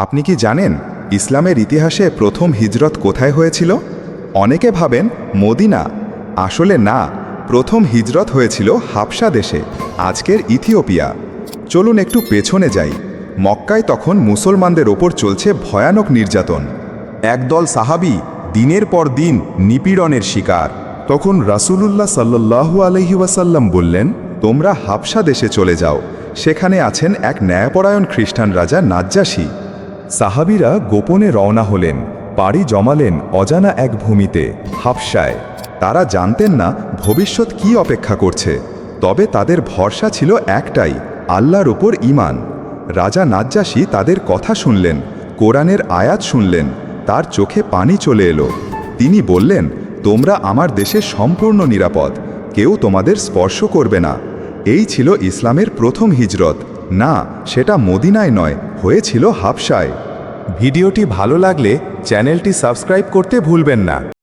আপনি কি জানেন ইসলামের ইতিহাসে প্রথম হিজরত কোথায় হয়েছিল? অনেকে ভাবেন মদিনা। আসলে না, প্রথম হিজরত হয়েছিল হাবসা দেশে, আজকের ইথিওপিয়া। চলুন একটু পেছনে যাই। মক্কায় তখন মুসলমানদের ওপর চলছে ভয়ানক নির্যাতন। একদল সাহাবি দিনের পর দিন নিপীড়নের শিকার। তখন রাসূলুল্লাহ সাল্লাল্লাহু আলহি ওয়াসাল্লাম বললেন, তোমরা হাবসা দেশে চলে যাও। সেখানে আছেন এক ন্যায়পরায়ণ খ্রিস্টান রাজা নাজ্জাসী। সাহাবিরা গোপনে রওনা হলেন পাড়ি জমালেন অজানা এক ভূমিতে, হাফসায়। তারা জানতেন না ভবিষ্যৎ কি অপেক্ষা করছে, তবে তাদের ভরসা ছিল একটাই, আল্লাহর ওপর ইমান রাজা নাজ্জাসী তাদের কথা শুনলেন, কোরআনের আয়াত শুনলেন, তার চোখে পানি চলে এলো। তিনি বললেন, তোমরা আমার দেশে সম্পূর্ণ নিরাপদ, কেউ তোমাদের স্পর্শ করবে না। এই ছিল ইসলামের প্রথম হিজরত। না সেটা মদিনায় নয় হয়েছিল হাফসায়। ভিডিওটি ভালো লাগলে চ্যানেলটি সাবস্ক্রাইব করতে ভুলবেন না।